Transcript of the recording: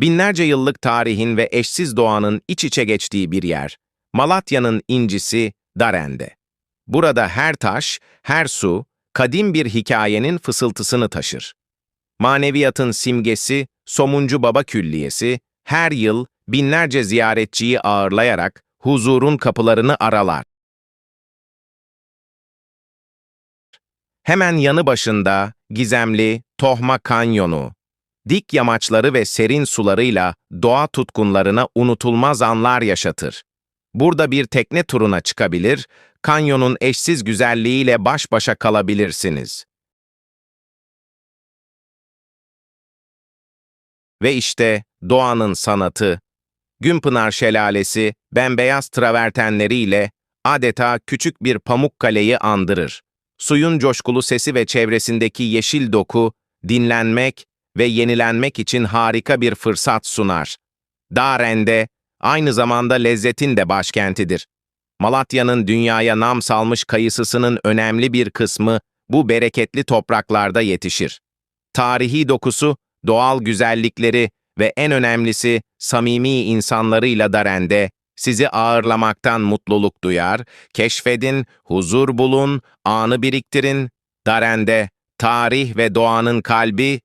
Binlerce yıllık tarihin ve eşsiz doğanın iç içe geçtiği bir yer. Malatya'nın incisi Darende. Burada her taş, her su, kadim bir hikayenin fısıltısını taşır. Maneviyatın simgesi, Somuncu Baba Külliyesi, her yıl binlerce ziyaretçiyi ağırlayarak huzurun kapılarını aralar. Hemen yanı başında gizemli Tohma Kanyonu, dik yamaçları ve serin sularıyla doğa tutkunlarına unutulmaz anlar yaşatır. Burada bir tekne turuna çıkabilir, kanyonun eşsiz güzelliğiyle baş başa kalabilirsiniz. Ve işte doğanın sanatı, Günpınar Şelalesi bembeyaz travertenleriyle adeta küçük bir pamuk kaleyi andırır. Suyun coşkulu sesi ve çevresindeki yeşil doku, dinlenmek ve yenilenmek için harika bir fırsat sunar. Darende, aynı zamanda lezzetin de başkentidir. Malatya'nın dünyaya nam salmış kayısısının önemli bir kısmı bu bereketli topraklarda yetişir. Tarihi dokusu, doğal güzellikleri ve en önemlisi samimi insanlarıyla Darende sizi ağırlamaktan mutluluk duyar, keşfedin, huzur bulun, anı biriktirin. Darende, tarih ve doğanın kalbi